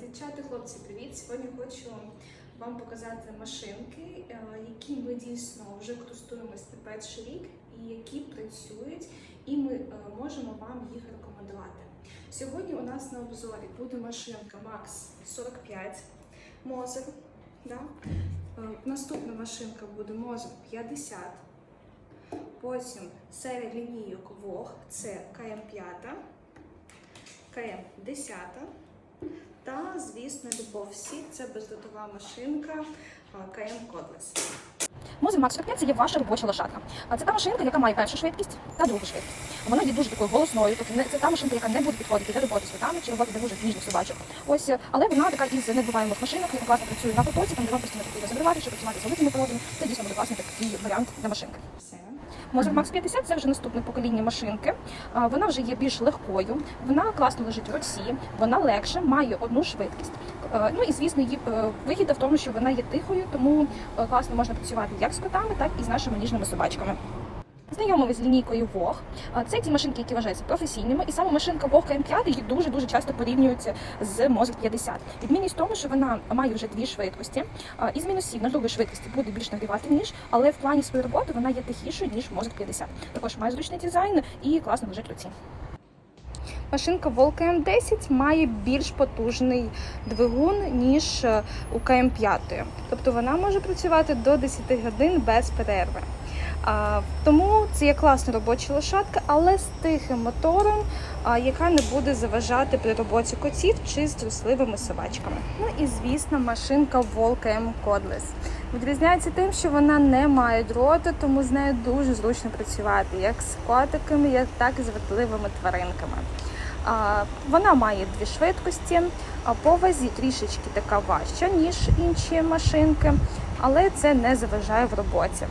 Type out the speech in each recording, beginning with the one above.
Дівчата, хлопці, привіт! Сьогодні хочу вам показати машинки, е, які ми дійсно вже користуємось не перший рік і які працюють, і ми е, можемо вам їх рекомендувати. Сьогодні у нас на обзорі буде машинка Max 45 Moser. Да? Е, Наступна машинка буде Moser 50. Потім серія лінійок Вог, це КМ5, КМ10. Та, звісно, любов всі це бездотова машинка КМ Кодлес. Музин Макс 45 – це є ваша робоча лошадка. Це та машинка, яка має першу швидкість та другу швидкість. Вона є дуже такою голосною, тобто не- це та машинка, яка не буде підходити для роботи з котами чи роботи для дуже ніжних собачок. Ось, е, але вона така із недбуваємих машинок, яка класно працює на потоці, там де вам постійно потрібно забривати, щоб працювати з великими породами. Це дійсно буде класний такий варіант для машинки. Мозер Max 50 це вже наступне покоління машинки. Вона вже є більш легкою, вона класно лежить в руці, вона легша, має одну швидкість. Е, Ну і звісно, її е, вигіда в тому, що вона є тихою, тому класно можна працювати як з котами, так і з нашими ніжними собачками. Знайомими з лінійкою Вог. Це ті машинки, які вважаються професійними, і саме машинка Вог КМ5 її дуже дуже часто порівнюються з Мозер 50. Відмінність в тому, що вона має вже дві швидкості. А, Із мінусів на другій швидкості буде більш нагрівати ніж, але в плані своєї роботи вона є тихішою ніж Мозер 50. Також має зручний дизайн і класно лежить руці. Машинка Волк М10 має більш потужний двигун, ніж е, у КМ5. Тобто вона може працювати до 10 годин без перерви. Тому це є класна робоча лошадка, але з тихим мотором, яка не буде заважати при роботі котів чи з трусливими собачками. Ну і звісно, машинка Волк М Кодлес. Відрізняється тим, що вона не має дроту, тому з нею дуже зручно працювати як з котиками, так і з вродливими тваринками. Вона має дві швидкості, а по вазі трішечки така важча, ніж інші машинки, але це не заважає в роботі.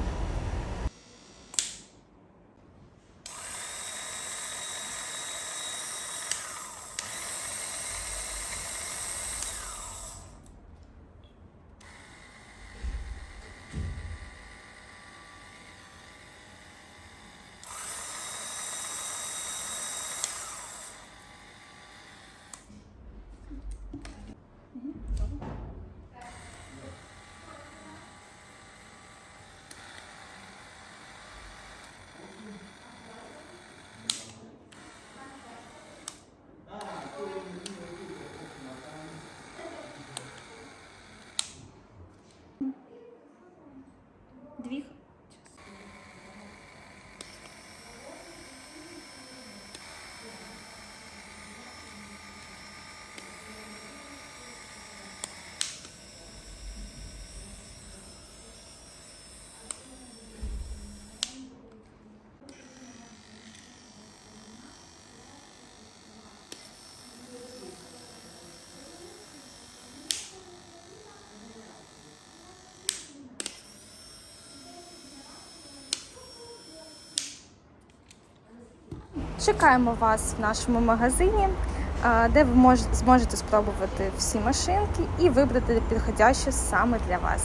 Дві. Чекаємо вас в нашому магазині, де ви мож- зможете спробувати всі машинки і вибрати підходящу саме для вас.